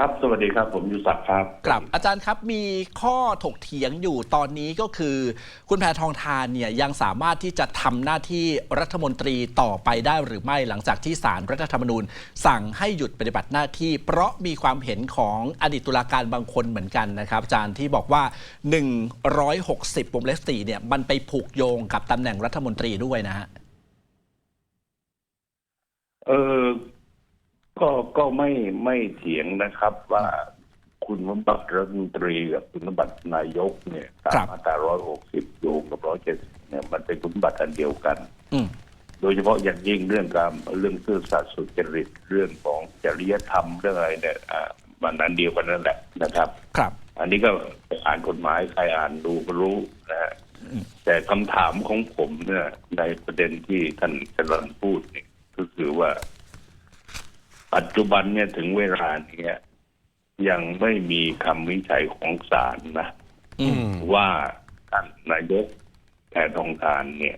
ครับ สวัสดีครับ ผมยุศักดิ์ครับ ครับ อาจารย์ครับ มีข้อถกเถียงอยู่ตอนนี้ก็คือ คุณแพทองทานเนี่ยยังสามารถที่จะทำหน้าที่รัฐมนตรีต่อไปได้หรือไม่หลังจากที่สารรัฐธรรมนูญ สั่งให้หยุดปฏิบัติหน้าที่ เพราะมีความเห็นของอดีตตุลาการบางคนเหมือนกันนะครับ อาจารย์ที่บอกว่า 160วงเล็บสี่เนี่ยมันไปผูกโยงกับตำแหน่งรัฐมนตรีด้วยนะฮะเออ ก็ก็ไม่ไม่เถียงนะครับว่าคุณสมบัติรัฐมนตรีกับคุณสมบัตินายกเนี่ยตามครับมาตราร้อยหกสิบโยงกับร้อยเจ็ดเนี่ยมันเป็นคุณสมบัติอันเดียวกันอืมโดยเฉพาะอย่างยิ่งเรื่องการเรื่องซื่อสัตย์สุจริตเรื่องของจริยธรรมเรื่องอะไรเนี่ยอ่ามันอันเดียวกันนั่นแหละนะครับ ครับ อันนี้ก็อ่านกฎหมายใครอ่านดูก็รู้นะฮะอืมแต่คำถามของผมเนี่ยในประเด็นที่ท่านกำลังพูดเนี่ยก็คือว่า ปัจจุบันเนี่ยถึงเวลาเนี้ยยังไม่มีคำวินิจฉัยของศาลนะอืมว่าท่านนายกแพทองทานเนี่ย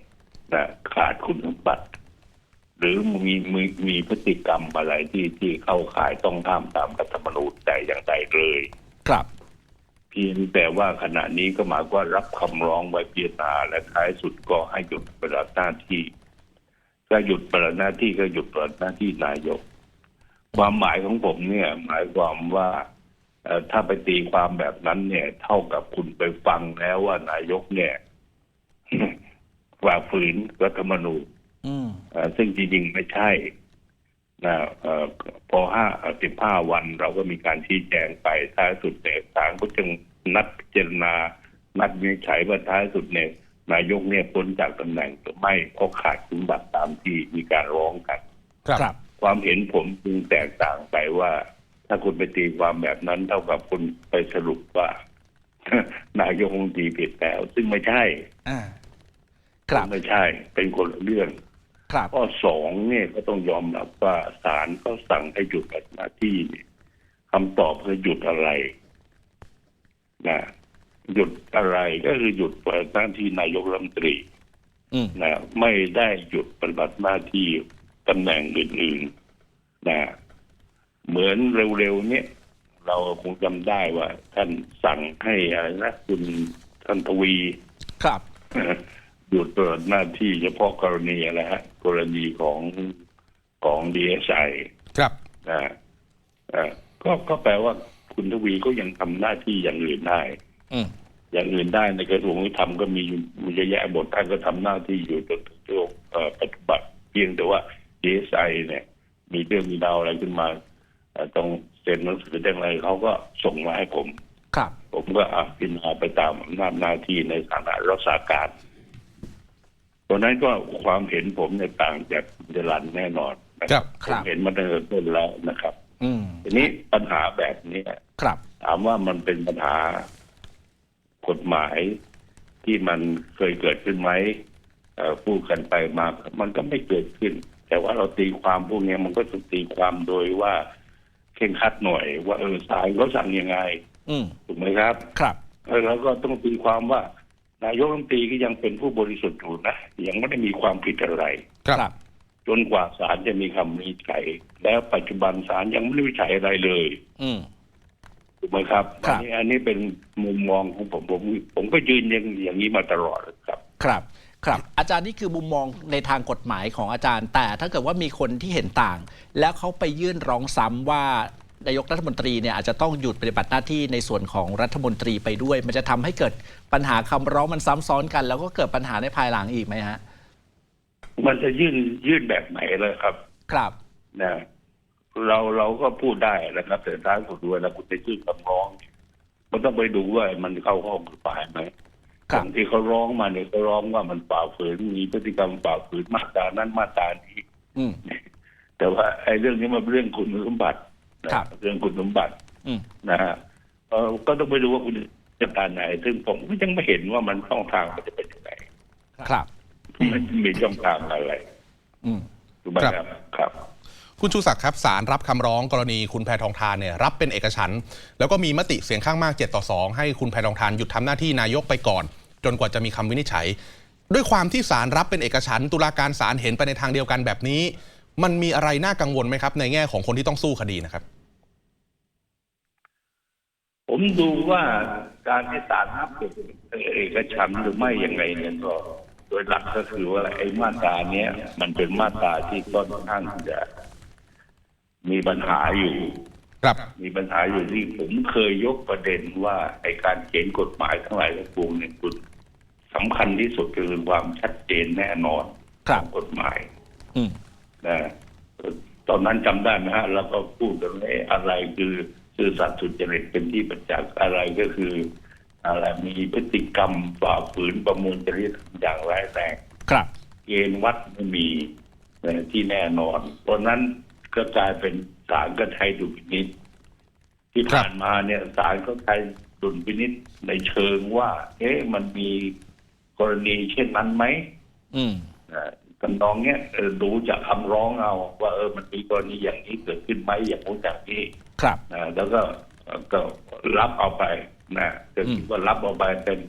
นะขาดคุณสมบัติ หรือมีมีมีพฤติกรรมอะไรที่ที่เข้าข่ายต้องห้ามตามรัฐธรรมนูญแต่อย่างใดเลย ครับ เพียงแต่ว่าขณะนี้ก็หมายว่ารับคำร้องไว้พิจารณาและท้ายสุดก็ให้หยุดปฏิบัติหน้าที่ถ้าหยุดปฏิบัติหน้าที่ก็หยุดปฏิบัติหน้าที่นายก ความหมายของผมเนี่ย หมายความว่าเอ่อถ้าไปตีความแบบนั้นเนี่ย เท่ากับคุณไปฟังแล้วว่านายกเนี่ยฝ่าฝืนรัฐธรรมนูญอืมเอ่อซึ่งจริงๆไม่ใช่นะเอ่อพอห้าสิบห้าวันเราก็มีการชี้แจงไปท้ายสุดเนี่ยศาลก็จึงนัดพิจารณา นัดวินิจฉัยว่าท้ายสุดเนี่ยนายกเนี่ยพ้นจากตำแหน่งหรือไม่เพราะขาดคุณบัตรตามที่มีการร้องกัน ครับ ครับความเห็นผมจึงแตกต่างไปว่า ถ้าคุณไปตีความแบบนั้นเท่ากับคุณไปสรุปว่า นายกคงตีผิดแล้ว ซึ่งไม่ใช่อ่าครับไม่ใช่ เป็นคนละเรื่องครับข้อสองเนี่ยก็ต้องยอมรับว่าศาลก็สั่งให้หยุดปฏิบัติหน้าที่คำตอบคือหยุดอะไรนะหยุดอะไรก็คือหยุดปฏิบัติหน้าที่นายกรัฐมนตรีอืมนะไม่ได้หยุดปฏิบัติหน้าที่ ตำแหน่งอื่นๆนะเหมือนเร็วๆเนี้ยเราคงจำได้ว่า ท่านสั่งให้อะไรนะคุณท่านทวี ครับหยุดปฏิบัติหน้าที่เฉพาะกรณีอะไรฮะกรณีของของดีเอสไอครับนะเอ่อก็ก็แปลว่าคุณทวีก็ยังทำหน้าที่อย่างอื่นได้อืมอย่างอื่นได้ในกระทรวงยุติธรรมก็มีอยู่มีเยอะแยะหมดท่านก็ทำหน้าที่อยู่จนถึงช่วงเอ่อปัจจุบันเพียงแต่ว่า ดีเอสไอเนี่ย มีเรื่องมีดาวอะไรขึ้นมาเอ่อต้องเซ็นหนังสือได้อะไรเขาก็ส่งมาให้ผม ครับ ผมก็อะพิจารณาไปตามอำนาจหน้าที่ในฐานะรักษาการตอนนั้นก็ความเห็นผมเนี่ยต่างจากคุณจรันแน่นอนนะคครัรับบคผรัมบเห็นมาตั้งแต่ต้นแล้วนะครับ อืมทีนี้ปัญหาแบบนี้ครับถามว่ามันเป็นปัญหากฎหมายที่มันเคยเกิดขึ้นไหมเอ่อพูดกันไปมา มันก็ไม่เกิดขึ้น แต่ว่าเราตีความพวกนี้มันก็จะตีความโดยว่าเข่งครัดหน่อย ว่าเออศาลเขาสั่งยังไงอืมถูกไหมครับ ครับเออแล้วก็ต้องตีความว่านายกรัฐมนตรีก็ยังเป็นผู้บริสุทธิ์อยู่นะยังไม่ได้มีความผิดอะไร ครับครับจนกว่าศาลจะมีคำวินิจฉัย แล้วปัจจุบันศาลยังไม่ได้วินิจฉัยอะไรเลย อืมถูกไหมครับครัอับนี้อันนี้เป็นมุมมองของผมผมผมก็ยืนอย่างอย่างนี้มาตลอดครับ ครับ ครับ อาจารย์นี่คือมุมมองในทางกฎหมายของอาจารย์ แต่ถ้าเกิดว่ามีคนที่เห็นต่าง แล้วเขาไปยื่นร้องซ้ำว่านายกรัฐมนตรีเนี่ยอาจจะต้องหยุดปฏิบัติหน้าที่ในส่วนของรัฐมนตรีไปด้วย มันจะทำให้เกิดปัญหาคำร้องมันซ้ำซ้อนกัน แล้วก็เกิดปัญหาในภายหลังอีกไหมฮะ มันจะยื่นยื่นแบบไหนเลยครับ ครับนะเราเราก็พูดได้นะครับแต่ท้ายสุดเวลาคุณจะยื่นคำร้องเนี่ยมันต้องไปดูว่ามันเข้าข้อกฎหมายไหม ครับอย่างที่เขาร้องมาเนี่ยเขาร้องว่ามันฝ่าฝืนมีพฤติกรรมฝ่าฝืนมาตรานั้นมาตรานี้อืมแต่ว่าไอ้เรื่องนี้มันเป็นเรื่องคุณสมบัตินะครับเรื่องคุณสมบัติอืมนะฮะเอ่อก็ต้องไปดูว่าคุณจะการไหน ซึ่งผมก็ยังไม่เห็นว่ามันช่องทางมันจะเป็นยังไงครับมันมีช่องทางอะไรอืมถูกไหมครับครับ คุณชูศักดิ์ครับสารรับคำร้องกรณีคุณแพทองทานเนี่ยรับเป็นเอกฉันท์แล้วก็มีมติเสียงข้างมาก 7 ต่อ 2 ให้คุณแพทองทานหยุดทำหน้าที่นายกไปก่อน จนกว่าจะมีคำวินิจฉัย ด้วยความที่สารรับเป็นเอกฉันท์ตุลาการศาลเห็นไปในทางเดียวกันแบบนี้ มันมีอะไรน่ากังวลไหมครับ ในแง่ของคนที่ต้องสู้คดีนะครับ ผมดูว่าการให้ศาลรับเป็นเอกฉันท์หรือไม่ยังไงเนี่ยก็โดยหลักก็คือว่าไอ้มาตราเนี้ยมันเป็นมาตราที่ค่อนข้างจะ มีปัญหาอยู่ ครับ มีปัญหาอยู่ที่ผมเคยยกประเด็นว่าไอ้การเขียนกฎหมายทั้งหลายทั้งปวงเนี่ยคุณสำคัญที่สุดคือความชัดเจนแน่นอนครับของกฎหมาย อืมนะตอนนั้นจำได้นะฮะแล้วก็พูดกันว่าเอ๊ะอะไรคือซื่อสัตย์สุจริตเป็นที่ประจักษ์อะไรก็คือ อะไรมีพฤติกรรมฝ่าฝืนประมวลจริยธรรมอย่างร้ายแรงครับ เกณฑ์วัดไม่มีเอ่อที่แน่นอน เพราะนั้น ก็กลายเป็นศาลก็ใช้ดุลพินิษที่ผ่านมาเนี่ยศาลก็ใช้ดุลพินิษในเชิงว่า เอ๊ะมันมีกรณีเช่นนั้นไหมอืมนะทำนองเนี้ยเออดูจากคำร้องเอา ว่าเออมันมีกรณีอย่างนี้เกิดขึ้นไหมอย่างนู้นอย่างนี้ ครับนะแล้วก็เอ่อก็รับเอาไปนะก็คิดว่ารับเอาไปเป็น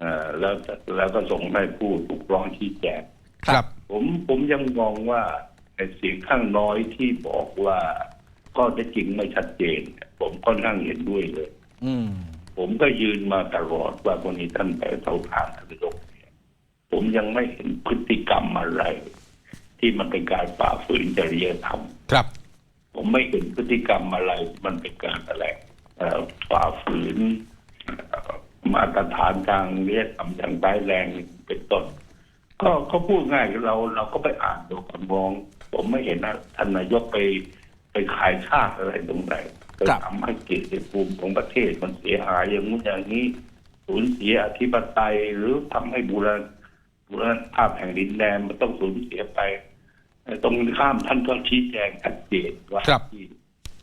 เอ่อแล้วแล้วก็ส่งให้ผู้ถูกร้องชี้แจงครับ ผมผมยังมองว่า ไอ้เสียงข้างน้อยที่บอกว่าก็ได้จริงไม่ชัดเจน ผมค่อนข้างเห็นด้วยเลย อืม ผมก็ยืนมาตลอดว่าคนนี้ท่านแต่เท่าทานท่านนายกเนี่ยผมยังไม่เห็นพฤติกรรมอะไร ที่มันเป็นการฝ่าฝืนจริยธรรม ครับ ผมไม่เห็นพฤติกรรมอะไรที่มันเป็นการอะไรเอ่อฝ่าฝืนเอ่อมาตรฐานทางเรียธรรมอย่างร้ายแรงเป็นต้น ก็เขาพูดง่ายเราเราก็ไปอ่านดูคำร้อง ผมไม่เห็นนะท่านนายกไปไปขายชาติอะไรตรงไหนไปครับทำให้เกียรติภูมิของประเทศมันเสียหายอย่างนู้นอย่างนี้สูญเสียอธิปไตยหรือทำให้บูรณบูรณภาพแห่งดินแดนมันต้องสูญเสียไปตรงข้ามท่านก็ชี้แจงชัดเจนว่าครับที่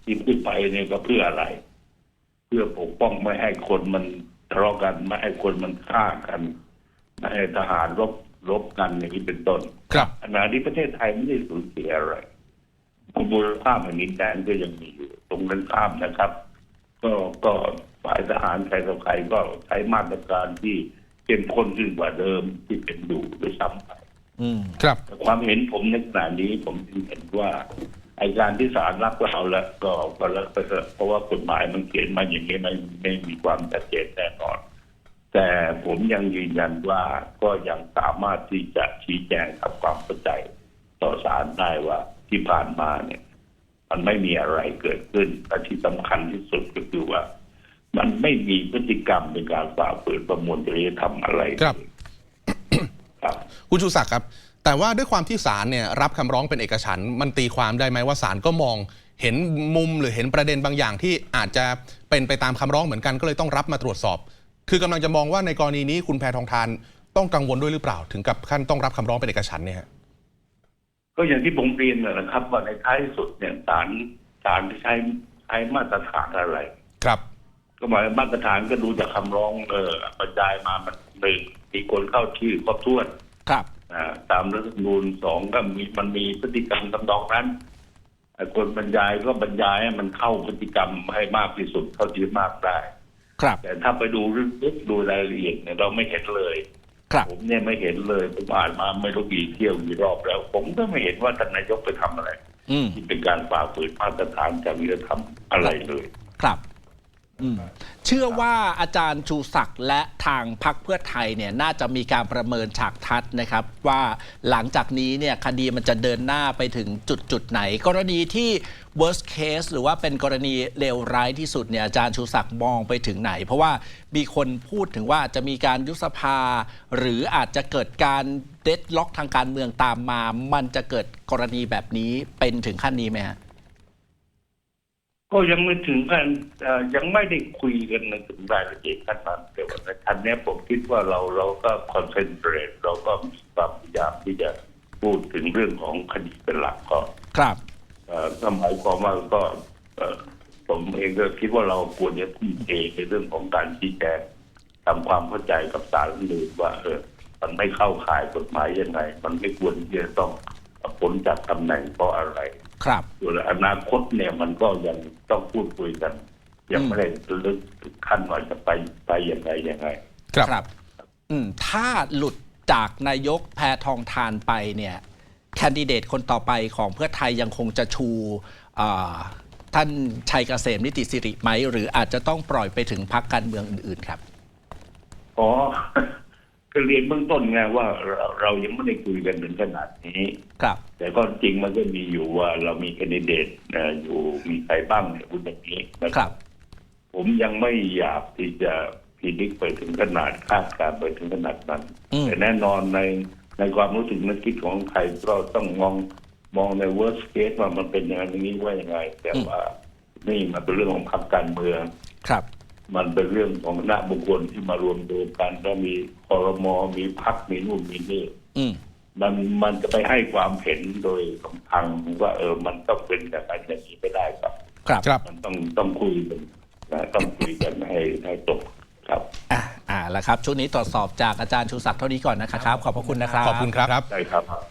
ที่ขึ้นไปเนี่ยก็เพื่ออะไร เพื่อปกป้องไม่ให้คนมันทะเลาะกันไม่ให้คนมันฆ่ากันไม่ให้ทหารรบ รบกันอย่างนี้เป็นต้นครับขณะที่ประเทศไทยไม่ได้สูญเสียอะไรบูรภาพแห่งดินแดนก็ยังมีอยู่ตรงกันข้ามนะครับ ก็ก็ฝ่ายทหารใครต่อใครก็ใช้มาตรการที่เข้มข้นขึ้นกว่าเดิมที่เป็นอยู่ด้วยซ้ำไปอืมครับแต่ความเห็นผมในขณะนี้ผมจึงเห็นว่าไอการที่ศาลรับก็เอาละก็ก็แล้วไปเถอะเพราะว่ากฎหมายมันเขียนมาอย่างนี้ไม่ไม่มีความชัดเจนแน่นอน แต่ผมยังยืนยันว่าก็ยังสามารถที่จะชี้แจงทำความเข้าใจต่อศาลได้ว่าที่ผ่านมาเนี่ย มันไม่มีอะไรเกิดขึ้นและที่สำคัญที่สุดก็คือว่า มันไม่มีพฤติกรรมเป็นการฝ่าฝืนประมวลจริยธรรมอะไรครับ ครับ คุณชูศักดิ์ครับ แต่ว่าด้วยความที่ศาลเนี่ยรับคำร้องเป็นเอกฉันท์มันตีความได้ไหมว่าศาลก็มองเห็นมุมหรือเห็นประเด็นบางอย่างที่อาจจะเป็นไปตามคำร้องเหมือนกันก็เลยต้องรับมาตรวจสอบ คือกำลังจะมองว่าในกรณีนี้คุณแพทองทานต้องกังวลด้วยหรือเปล่า ถึงกับขั้นต้องรับคำร้องเป็นเอกฉันท์เนี่ยฮะก็อย่างที่ผมเรียนนะนะครับว่าในท้ายสุดเนี่ยศาลศาลใช้ใช้มาตรฐานอะไร ครับ ก็หมายว่ามาตรฐานก็ดูจากคำร้องเออบรรยายมามันหนึ่งมีคนเข้าชื่อครบถ้วนครับอ่าตามรัฐธรรมนูญสองก็มีมันมีพฤติกรรมตำนองนั้นไอ้คนบรรยายก็บรรยายให้มันเข้าพฤติกรรมให้มากที่สุดเท่าที่มากได้ ครับ แต่ถ้าไปดูลึกๆดูรายละเอียดเนี่ยเราไม่เห็นเลยครับผมเนี่ยไม่เห็นเลยผมอ่านมาไม่รู้กี่เที่ยวกี่รอบแล้ว ผมก็ไม่เห็นว่าท่านนายกไปทำอะไรอืมที่เป็นการฝ่าฝืนมาตรฐานจริยธรรมอะไรเลย ครับอืม เชื่อว่าอาจารย์ชูศักดิ์และทางพักเพื่อไทยเนี่ยน่าจะมีการประเมินฉากทัดนะครับ ว่าหลังจากนี้เนี่ยคดีมันจะเดินหน้าไปถึงจุดจุดไหน กรณีที่ worst case หรือว่าเป็นกรณีเลวร้ายที่สุดเนี่ยอาจารย์ชูศักดิ์มองไปถึงไหน เพราะว่ามีคนพูดถึงว่าจะมีการยุบสภา หรืออาจจะเกิดการเดดล็อกทางการเมืองตามมา มันจะเกิดกรณีแบบนี้เป็นถึงขั้นนี้ไหมฮะ ก็ยังไม่ถึงขั้นเอ่อยังไม่ได้คุยกันในถึงรายละเอียดขั้นนั้นแต่ว่าในขั้นเนี้ยผมคิดว่าเราเราก็คอนเซนเทรตเราก็มีความพยายามที่จะพูดถึงเรื่องของคดีเป็นหลักก็ครับเอ่อก็หมายความว่าก็เอ่อผมเองก็คิดว่าเราควรจะทุ่มเทในเรื่องของการชี้แจงทำความเข้าใจกับสารรัฐธรรมนูญว่าเออมันไม่เข้าข่ายกฎหมายยังไง มันไม่ควรที่จะต้องพ้นจากตำแหน่งเพราะอะไร ครับส่วนอนาคตเนี่ยมันก็ยังต้องพูดคุยกัน ยังไม่ได้ลึกถึงขั้นว่าจะไปไปยังไงยังไง ครับครับอืมถ้าหลุดจากนายกแพทองทานไปเนี่ย แคนดิเดตคนต่อไปของเพื่อไทยยังคงจะชูอ่าท่านชัยเกษมนิติสิริไหม หรืออาจจะต้องปล่อยไปถึงพักการเมืองอื่น ๆ ครับ อ๋อ ก็เรียนเบื้องต้นไงว่าเราเรายังไม่ได้คุยกันถึงขนาดนี้ ครับ แต่ก็จริงมันก็มีอยู่ว่าเรามีแคนดิเดตนะอยู่มีใครบ้างเนี่ยคุณอย่างนี้นะครับ ผมยังไม่อยากที่จะพิจิตไปถึงขนาดคาดการณ์ไปถึงขนาดนั้น อืม แต่แน่นอนในในความรู้สึกนึกคิดของใครก็ต้องมองมองใน worst case ว่ามันเป็นอย่างนั้นอย่างนี้ว่ายังไงแต่ว่านี่มันเป็นเรื่องของพรรคการเมือง ครับ มันเป็นเรื่องของหน้าบุคคลที่มารวมตัวกันแล้วมีคอรมอมีพักมีนู่นมีนี่อืมมันมันจะไปให้ความเห็นโดยลำพังว่า เออ มันต้องเป็นแบบนั้นอย่างนี้ไม่ได้ครับครับครับมันต้องต้องคุยกันนะต้องคุยกันให้ให้จบครับอ่าอ่าแล้วครับช่วงนี้ตรวจสอบจากอาจารย์ชูศักดิ์เท่านี้ก่อนนะครับ ขอบพระคุณนะครับขอบคุณครับได้ครับครับ